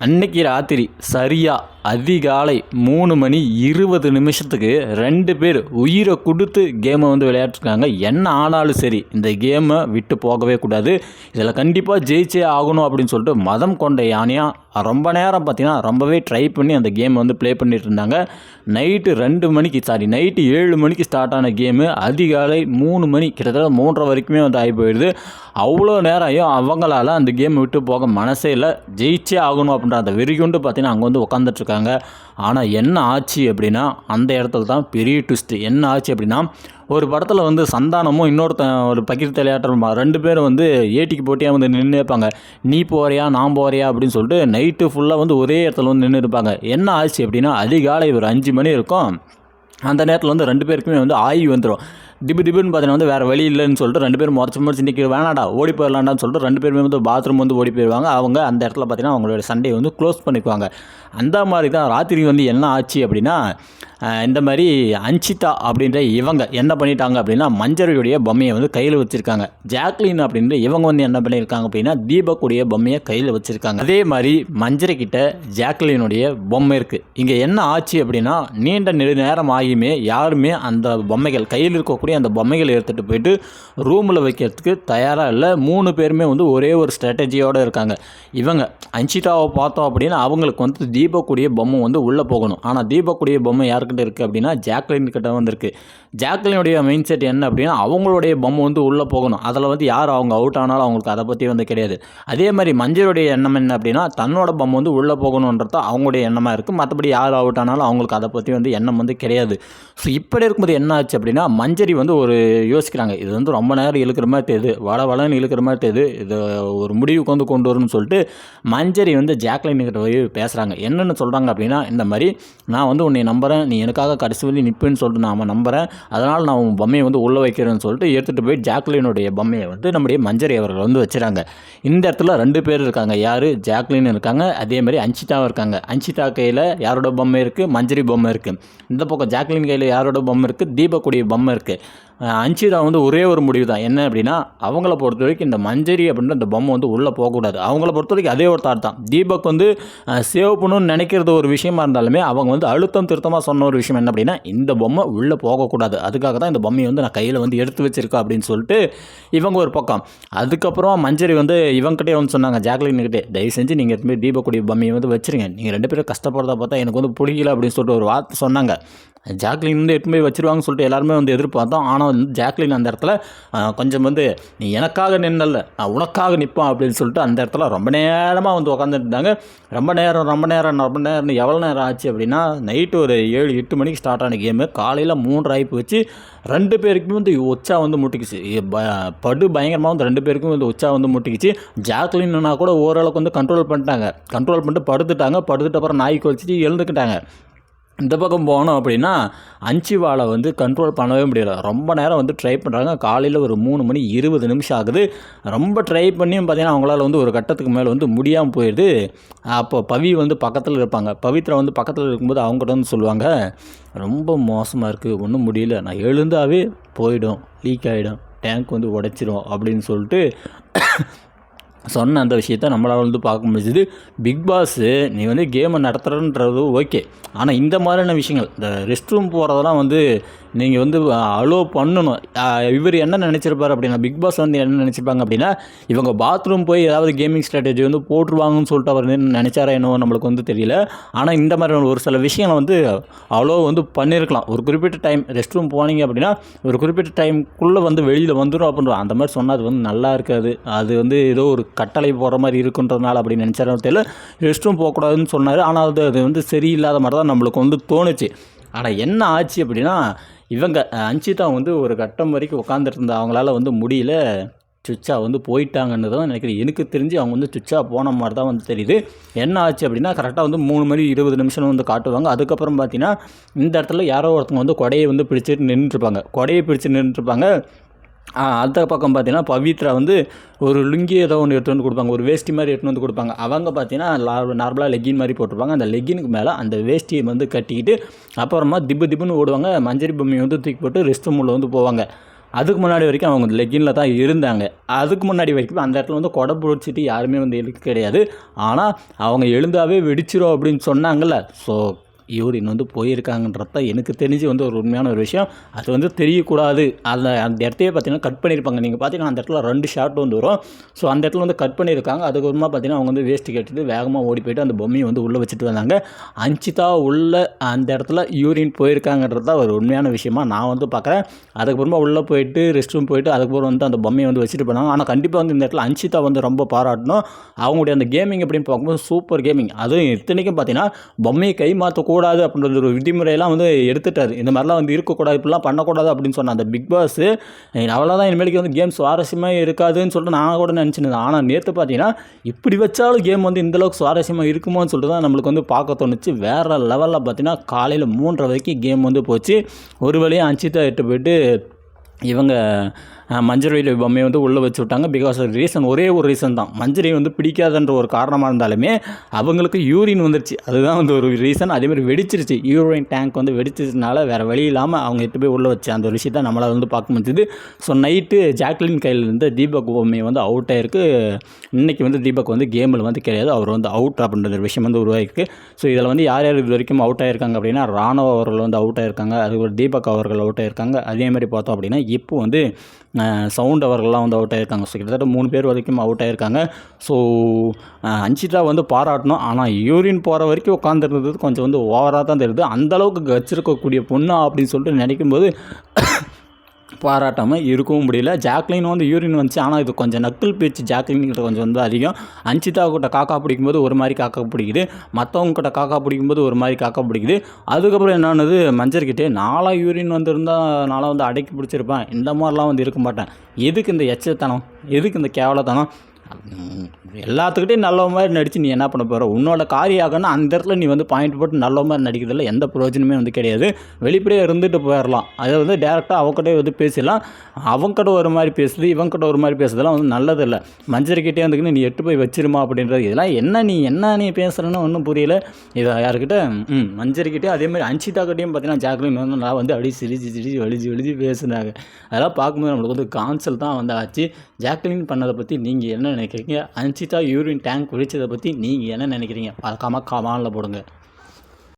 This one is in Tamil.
அன்னைக்கு ராத்திரி சரியாக அதிகாலை மூணு மணி இருபது நிமிஷத்துக்கு ரெண்டு பேர் உயிரை கொடுத்து கேமை வந்து விளையாட்டுருக்காங்க என்ன ஆனாலும் சரி இந்த கேமை விட்டு போகவே கூடாது. இதில் கண்டிப்பாக ஜெயிச்சே ஆகணும் அப்படின்னு சொல்லிட்டு மதம் கொண்ட யானையாக ரொம்ப நேரம் பார்த்தீங்கன்னா ரொம்பவே ட்ரை பண்ணி அந்த கேமை வந்து ப்ளே பண்ணிட்டு இருந்தாங்க. நைட்டு ரெண்டு மணிக்கு சாரி நைட்டு ஏழு மணிக்கு ஸ்டார்ட் ஆன கேமு அதிகாலை மூணு மணி கிட்டத்தட்ட மூன்றரை வரைக்குமே வந்து ஆகி போயிடுது. அவ்வளோ நேரம் ஆகியும் அவங்களால அந்த கேமை விட்டு போக மனசே இல்லை. ஜெயிச்சே ஆகணும் அப்படின்ற அந்த வெறிகுண்டு பார்த்தீங்கன்னா அங்கே வந்து உட்காந்துட்ருக்காங்க ஆனால் என்ன ஆச்சு அப்படின்னா அந்த இடத்துல தான் பெரிய ட்விஸ்ட்டு என்ன ஆச்சு அப்படின்னா ஒரு படத்தில் வந்து சந்தானமும் இன்னொருத்தன் ஒரு பக்கீர் தலையாட்டம் ரெண்டு பேரும் வந்து ஏட்டிக்கு போட்டியாக வந்து நின்று இருப்பாங்க. நீ போறியா நான் போறியா அப்படின்னு சொல்லிட்டு நைட்டு ஃபுல்லாக வந்து ஒரே இடத்துல வந்து நின்று இருப்பாங்க. என்ன ஆச்சு அப்படின்னா அதிகாலை ஒரு அஞ்சு மணி இருக்கும். அந்த நேரத்தில் வந்து ரெண்டு பேருக்குமே வந்து ஆய்வு வந்துடும் டிபு திபுன்னு பார்த்தீங்கன்னா வந்து வேறு வழி இல்லைன்னு சொல்லிட்டு ரெண்டு பேரும் முறைச்சி முறைச்சி நிற்க வேணாடா ஓடி போயிடலாண்டான்னு சொல்லிட்டு ரெண்டு பேருமே வந்து பாத்ரூம் வந்து ஓடி போயிடுவாங்க அவங்க அந்த இடத்துல பார்த்தீங்கன்னா அவங்களோட சண்டையை வந்து க்ளோஸ் பண்ணிக்குவாங்க. அந்த மாதிரி தான் ராத்திரி வந்து என்ன ஆச்சு அப்படின்னா இந்த மாதிரி அஞ்சிதா அப்படின்ற இவங்க என்ன பண்ணிட்டாங்க அப்படின்னா மஞ்சரியுடைய பொம்மையை வந்து கையில் வச்சுருக்காங்க. ஜாக்லின் அப்படின்ற இவங்க வந்து என்ன பண்ணியிருக்காங்க அப்படின்னா தீபக்குடைய பொம்மையை கையில் வச்சுருக்காங்க. அதே மாதிரி மஞ்சரி கிட்ட ஜாக்லினுடைய பொம்மை இருக்குது இங்கே என்ன ஆச்சு அப்படின்னா நீண்ட நெடு நேரம் ஆகியுமே யாருமே அந்த பொம்மைகள் கையில் இருக்கக்கூடிய அப்படியே அந்த பொம்மைகளை எடுத்துகிட்டு போயிட்டு ரூமில் வைக்கிறதுக்கு தயாராக இல்லை. மூணு பேருமே வந்து ஒரே ஒரு ஸ்ட்ராட்டஜியோடு இருக்காங்க. இவங்க அஞ்சிதாவை பார்த்தோம் அப்படின்னா அவங்களுக்கு வந்து தீபக்குடிய பொம்மை வந்து உள்ளே போகணும். ஆனால் தீபக்குடிய பொம்மை யாருக்கிட்ட இருக்குது அப்படின்னா ஜாக்லின் கிட்ட வந்திருக்கு. ஜாக்லினுடைய மைண்ட் செட் என்ன அப்படின்னா அவங்களுடைய பொம்மை வந்து உள்ளே போகணும். அதில் வந்து யார் அவங்க அவுட் ஆனாலும் அவங்களுக்கு அதை பற்றி வந்து கிடையாது. அதே மாதிரி மஞ்சளுடைய எண்ணம் என்ன அப்படின்னா தன்னோட பொம்மை வந்து உள்ளே போகணுன்றது அவங்களுடைய எண்ணமாக இருக்குது மற்றபடி யார் அவுட் ஆனாலும் அவங்களுக்கு அதை பற்றி வந்து எண்ணம் வந்து கிடையாது. ஸோ இப்படி இருக்கும்போது என்ன ஆச்சு அப்படின்னா மஞ்சரி வந்து ஒரு யோசிக்கிறாங்க இது வந்து ரொம்ப நேரம் இழுக்கிற மாதிரி தெரியுது. வள வளன்னு இழுக்கிற மாதிரி தெரியுது. இது ஒரு முடிவுக்கு வந்து கொண்டு வரணும்னு சொல்லிட்டு மஞ்சரி வந்து ஜாக்லின்கிட்ட போய் பேசுகிறாங்க என்னென்னு சொல்கிறாங்க அப்படின்னா இந்த மாதிரி நான் வந்து உன்னை நம்புகிறேன் நீ எனக்காக கடைசி வழி நிற்பேன்னு சொல்லிட்டு நான் நம்புகிறேன் அதனால் நான் உன் பொம்மையை வந்து உள்ளே வைக்கிறேன்னு சொல்லிட்டு எடுத்துகிட்டு போய் ஜாக்லினுடைய பொம்மையை வந்து நம்முடைய மஞ்சரி அவர்கள் வந்து வச்சுறாங்க. இந்த இடத்துல ரெண்டு பேர் இருக்காங்க. யார்? ஜாக்லின் இருக்காங்க. அதே மாதிரி இருக்காங்க. அஞ்சிதா கையில் யாரோட பொம்மை இருக்குது மஞ்சரி பொம்மை இருக்குது இந்த பக்கம் ஜாக்லின் கையில் யாரோட பொம்மை இருக்குது தீபக்குடைய பொம்மை இருக்குது அஞ்சிதா வந்து ஒரே ஒரு முடிவு தான் என்ன அப்படின்னா அவங்கள பொறுத்த வரைக்கும் இந்த மஞ்சரி அப்படின்ற இந்த பொம்மை வந்து உள்ளே போகக்கூடாது. அவங்கள பொறுத்த வரைக்கும் அதே ஒரு தாட் தான். தீபக் வந்து சேவ் பண்ணணும்னு நினைக்கிறது ஒரு விஷயமா இருந்தாலுமே அவங்க வந்து அழுத்தம் திருத்தமாக சொன்ன ஒரு விஷயம் என்ன அப்படின்னா இந்த பொம்மை உள்ளே போகக்கூடாது. அதுக்காக தான் இந்த பொம்மையை வந்து நான் கையில் வந்து எடுத்து வச்சிருக்கேன் அப்படின்னு சொல்லிட்டு இவங்க ஒரு பக்கம். அதுக்கப்புறம் மஞ்சரி வந்து இவங்ககிட்டே வந்து சொன்னாங்க ஜாக்லின்கிட்டே தயவு செஞ்சு நீங்கள் எடுத்து போய் தீபக்குடி பொம்மையை வந்து வச்சிருங்க. நீங்கள் ரெண்டு பேரும் கஷ்டப்படுறத பார்த்தா எனக்கு வந்து பிடிக்கல அப்படின்னு சொல்லிட்டு ஒரு வார்த்தை சொன்னாங்க. ஜாக்லின் வந்து எடுத்து போய் வச்சிருவாங்கன்னு சொல்லிட்டு எல்லாருமே வந்து எதிர்பார்த்தோம். ஆனால் வந்து ஜாக்லின் அந்த இடத்துல கொஞ்சம் வந்து நீ எனக்காக நின்னல நான் உனக்காக நிற்பேன் அப்படின்னு சொல்லிட்டு அந்த இடத்துல ரொம்ப நேரமாக வந்து உட்காந்துருந்தாங்க ரொம்ப நேரம் ரொம்ப நேரம் ரொம்ப நேரம் எவ்வளோ நேரம் ஆச்சு அப்படின்னா நைட்டு ஒரு ஏழு எட்டு மணிக்கு ஸ்டார்ட் ஆன கேமு காலையில் மூன்று ஆய்ப்பு வச்சு ரெண்டு பேருக்குமே வந்து உச்சா வந்து முட்டிக்கிச்சு. படு பயங்கரமாக வந்து ரெண்டு பேருக்கும் வந்து உச்சா வந்து முட்டிக்கிச்சு. ஜாக்லின்னா கூட ஓரளவுக்கு வந்து கண்ட்ரோல் பண்ணிட்டாங்க. கண்ட்ரோல் பண்ணிட்டு படுத்துட்டாங்க. படுத்துட்டு அப்புறம் நாய்க்கு வச்சுட்டு எழுந்துக்கிட்டாங்க. இந்த பக்கம் போனோம் அப்படின்னா அஞ்சிவாலை வந்து கண்ட்ரோல் பண்ணவே முடியல. ரொம்ப நேரம் வந்து ட்ரை பண்ணுறாங்க காலையில் ஒரு மூணு மணி இருபது நிமிஷம் ஆகுது. ரொம்ப ட்ரை பண்ணியும் பார்த்தீங்கன்னா அவங்களால வந்து ஒரு கட்டத்துக்கு மேலே வந்து முடியாமல் போயிடுது அப்போ பவி வந்து பக்கத்தில் இருப்பாங்க. பவித்ரா வந்து பக்கத்தில் இருக்கும்போது அவங்ககிட்ட வந்து சொல்லுவாங்க ரொம்ப மோசமாக இருக்குது ஒன்றும் முடியல. நான் எழுந்தாவே போயிடும். லீக் ஆகிடும் டேங்க் வந்து உடைச்சிரும். அப்படின்னு சொல்லிட்டு சொன்ன அந்த விஷயத்த நம்மளால் வந்து பார்க்க முடிஞ்சுது. பிக் பாஸு நீ வந்து கேமை நடத்துகிறன்றது ஓகே ஆனால் இந்த மாதிரியான விஷயங்கள் இந்த ரெஸ்ட் ரூம் போகிறதெல்லாம் வந்து நீங்கள் வந்து அலோவ் பண்ணணும். இவர் என்ன நினச்சிருப்பார் அப்படின்னா பிக் பாஸ் வந்து என்ன நினச்சிருப்பாங்க அப்படின்னா இவங்க பாத்ரூம் போய் ஏதாவது கேமிங் ஸ்ட்ராட்டஜி வந்து போட்டுருவாங்கன்னு சொல்லிட்டு அவர் நினச்சாரா என்னவோ நம்மளுக்கு வந்து தெரியல. ஆனால் இந்த மாதிரி ஒரு சில விஷயங்களை வந்து அவ்வளோ வந்து பண்ணியிருக்கலாம் ஒரு குறிப்பிட்ட டைம் ரெஸ்ட் ரூம் போனீங்க அப்படின்னா ஒரு குறிப்பிட்ட டைம்குள்ளே வந்து வெளியில் வந்துடும் அப்படின்ற அந்த மாதிரி சொன்னால் அது வந்து நல்லா இருக்காது. அது வந்து ஏதோ ஒரு கட்டளை போகிற மாதிரி இருக்குன்றதுனால அப்படி நினச்சாரும் தெரியல ரெஸ்ட் ரூம் போகக்கூடாதுன்னு சொன்னார். ஆனால் அது அது வந்து சரியில்லாத மாதிரி தான் நம்மளுக்கு வந்து தோணுச்சு. ஆனால் என்ன ஆச்சு அப்படின்னா இவங்க அஞ்சிதா வந்து ஒரு கட்டம் வரைக்கும் உட்காந்துட்டு அவங்களால வந்து முடியல. சுவிட்சா வந்து போயிட்டாங்கன்னு தான் நினைக்கிறேன். எனக்கு தெரிஞ்சு அவங்க வந்து சுவிட்சா போன மாதிரி தான் வந்து தெரியுது. என்ன ஆச்சு அப்படின்னா கரெக்டாக வந்து மூணு மணி இருபது நிமிஷம் வந்து காட்டுவாங்க. அதுக்கப்புறம் பார்த்தீங்கன்னா இந்த இடத்துல யாரோ ஒருத்தவங்க வந்து கொடையை வந்து பிடிச்சிட்டு நின்றுட்டுருப்பாங்க. கொடையை பிடிச்சி நின்றுட்டுருப்பாங்க. அடுத்த பக்கம் பார்த்தீங்கன்னா பவித்ரா வந்து ஒரு லுங்கி ஏதோ ஒன்று எடுத்துகிட்டு வந்து கொடுப்பாங்க. ஒரு வேஷ்டி மாதிரி எடுத்துகிட்டு வந்து கொடுப்பாங்க. அவங்க பார்த்தீங்கன்னா நார்மலாக லெக்கின் மாதிரி போட்டிருப்பாங்க. அந்த லெகினுக்கு மேலே அந்த வேஷ்டியை வந்து கட்டிக்கிட்டு அப்புறமா திப்பு திப்புன்னு ஓடுவாங்க. மஞ்சரி பொம்மையை வந்து தூக்கி போட்டு ரெஸ்ட் ரூமில் வந்து போவாங்க. அதுக்கு முன்னாடி வரைக்கும் அவங்க லெக்கினில் தான் இருந்தாங்க. அதுக்கு முன்னாடி வரைக்கும் அந்த இடத்துல வந்து கொடை பிடிச்சிட்டு யாருமே வந்து எழுக்க கிடையாது. ஆனால் அவங்க எழுந்தாவே வெடிச்சிரும் அப்படின்னு சொன்னாங்கல்ல. ஸோ யூரின் வந்து போயிருக்காங்கன்றது தான் எனக்கு தெரிஞ்சு வந்து ஒரு உண்மையான ஒரு விஷயம். அது வந்து தெரியக்கூடாது. அந்த அந்த இடத்தையே பார்த்தீங்கன்னா கட் பண்ணியிருப்பாங்க. நீங்கள் பார்த்தீங்கன்னா அந்த இடத்துல ரெண்டு ஷாட் வந்து வரும். ஸோ அந்த இடத்துல வந்து கட் பண்ணியிருக்காங்க. அதுக்கப்புறமா பார்த்தீங்கன்னா அவங்க வந்து வேஸ்ட் கேட்டுட்டு வேகமாக ஓடி போயிட்டு அந்த பொம்மையை வந்து உள்ளே வச்சுட்டு வந்தாங்க. அஞ்சிதா உள்ள அந்த இடத்துல யூரின் போயிருக்காங்கன்றது தான் ஒரு உண்மையான விஷயமா நான் வந்து பார்க்குறேன். அதுக்கப்புறமா உள்ளே போயிட்டு ரெஸ்ட் ரூம் போயிட்டு அதுக்கப்புறம் வந்து அந்த பொம்மையை வந்து வச்சுட்டு போனாங்க. ஆனால் கண்டிப்பாக வந்து இந்த இடத்துல அஞ்சிதா வந்து ரொம்ப பாராட்டணும். அவங்களுடைய அந்த கேமிங் எப்படின்னு பார்க்கும்போது சூப்பர் கேமிங் அதுவும் இத்தனைக்கும் பார்த்தீங்கன்னா பொம்மையை கை கூடாது அப்படின்ற ஒரு விதிமுறையெல்லாம் வந்து எடுத்துட்டாரு. இந்த மாதிரிலாம் வந்து இருக்கக்கூடாது இப்படிலாம் பண்ணக்கூடாது அப்படின்னு சொன்ன அந்த பிக் பாஸ் அவ்வளோதான் இனிமேலுக்கு வந்து கேம் சுவாரஸ்யமாக இருக்காதுன்னு சொல்லிட்டு நான் கூட நினச்சிருந்தேன். ஆனால் நேற்று பார்த்தீங்கன்னா இப்படி வச்சாலும் கேம் வந்து இந்தளவுக்கு சுவாரஸ்யமாக இருக்குமோன்னு சொல்லிட்டு தான் நம்மளுக்கு வந்து பார்க்க தோணுச்சு. வேறு லெவலில் பார்த்தீங்கன்னா காலையில் மூன்றரை வரைக்கும் கேம் வந்து போச்சு. ஒரு வழியாக அஞ்சித்தா எட்டு போயிட்டு இவங்க அஹ், பொம்மையை வந்து உள்ளே வச்சு விட்டாங்க. பிகாஸ் ரீசன் ஒரே ஒரு ரீசன் தான். மஞ்சரி வந்து பிடிக்காதுன்ற ஒரு காரணமாக இருந்தாலுமே அவங்களுக்கு யூரின் வந்துருச்சு. அதுதான் வந்து ஒரு ரீசன் அதேமாதிரி வெடிச்சிருச்சு. யூரின் டேங்க் வந்து வெடிச்சதுனால வேறு வழி இல்லாமல் அவங்க எட்டு போய் உள்ளே வச்சு அந்த ஒரு விஷயத்தை நம்மளால் வந்து பார்க்க முடிஞ்சுது. ஸோ நைட்டு ஜாக்லின் கையில் இருந்து தீபக் பொம்மை வந்து அவுட் ஆயிருக்கு. இன்னைக்கு வந்து தீபக் வந்து கேமில் வந்து கிடையாது. அவர் வந்து அவுட் அப்படின்ற விஷயம் வந்து உருவாகிருக்கு ஸோ இதில் வந்து யார் யார் இது வரைக்கும் அவுட் ஆயிருக்காங்க அப்படின்னா ராணுவ அவர்கள் வந்து அவுட் ஆயிருக்காங்க. அது ஒரு தீபக் அவர்கள் அவுட் ஆயிருக்காங்க. அதே மாதிரி பார்த்தோம் அப்படின்னா இப்போ வந்து சவுண்ட் அவர்கள்லாம் வந்து அவுட் ஆகியிருக்காங்க ஸோ கிட்டத்தட்ட மூணு பேர் வரைக்கும் அவுட் ஆகியிருக்காங்க ஸோ அஞ்சிதா வந்து பாராட்டணும். ஆனால் யூரின் போகிற வரைக்கும் உட்காந்துருந்தது கொஞ்சம் வந்து ஓவராக தான் தெரியுது. அந்தளவுக்கு வச்சிருக்கக்கூடிய பொண்ணா அப்படின்னு சொல்லிட்டு நினைக்கும்போது பாராட்டாமல் இருக்கவும் முடியல. ஜாக்லின் வந்து யூரின் வந்துச்சு. ஆனால் இது கொஞ்சம் நக்கல் பேச்சு. ஜாக்லின்கிட்ட கொஞ்சம் வந்து அதிகம். அஞ்சிதா கிட்ட காக்கா பிடிக்கும்போது ஒரு மாதிரி காக்கா பிடிக்குது. மற்றவங்க கிட்ட காக்கா பிடிக்கும்போது ஒரு மாதிரி காக்கா பிடிக்குது. அதுக்கப்புறம் என்னானது மஞ்சர்கிட்டே நாளாக யூரின் வந்திருந்தால் நாளாக வந்து அடக்கி பிடிச்சிருப்பேன். இந்த மாதிரிலாம் வந்து இருக்க மாட்டேன். எதுக்கு இந்த எச்சத்தனம்? எதுக்கு இந்த கேவலத்தனம்? எல்லாத்துக்கிட்டையும் நல்ல மாதிரி நடித்து நீ என்ன பண்ண போகிற உன்னோட காரியாகனா அந்த இடத்துல நீ வந்து பாயிண்ட் போட்டு நல்ல மாதிரி நடிக்கிறதுல எந்த பிரயோஜனமே வந்து கிடையாது. வெளிப்படையாக இருந்துட்டு போயிடலாம் அதை வந்து டேரெக்டாக அவங்ககிட்டே வந்து பேசிடலாம். அவங்ககிட்ட ஒரு மாதிரி பேசுது இவங்ககிட்ட ஒரு மாதிரி பேசுறதுலாம் வந்து நல்லதில்லை. மஞ்சரிக்கிட்டே வந்துக்கின்னு நீ எட்டு போய் வச்சிருமா அப்படின்றது இதெல்லாம் என்ன நீ என்ன நீ பேசுகிறேன்னு ஒன்றும் புரியல. இதை யாருக்கிட்ட ம் மஞ்சரிக்கிட்டே அதே மாதிரி அஞ்சிதாக்கிட்டையும் பார்த்தீங்கன்னா ஜாக்லின் வந்து நான் வந்து அப்படியே சிரிச்சு சிரிச்சு வலிச்சு வலிச்சு பேசுனாங்க. அதெல்லாம் பார்க்கும்போது நம்மளுக்கு வந்து கான்சல் தான் வந்து ஆச்சு ஜாக்லின் பண்ணதை பற்றி நீங்கள் என்ன நினைக்கிறீங்க? அஞ்சிதா யூரின் டேங்க் குடிச்சதை பற்றி நீங்கள் என்ன நினைக்கிறீங்க? மறக்காமல் கமாலில் போடுங்க.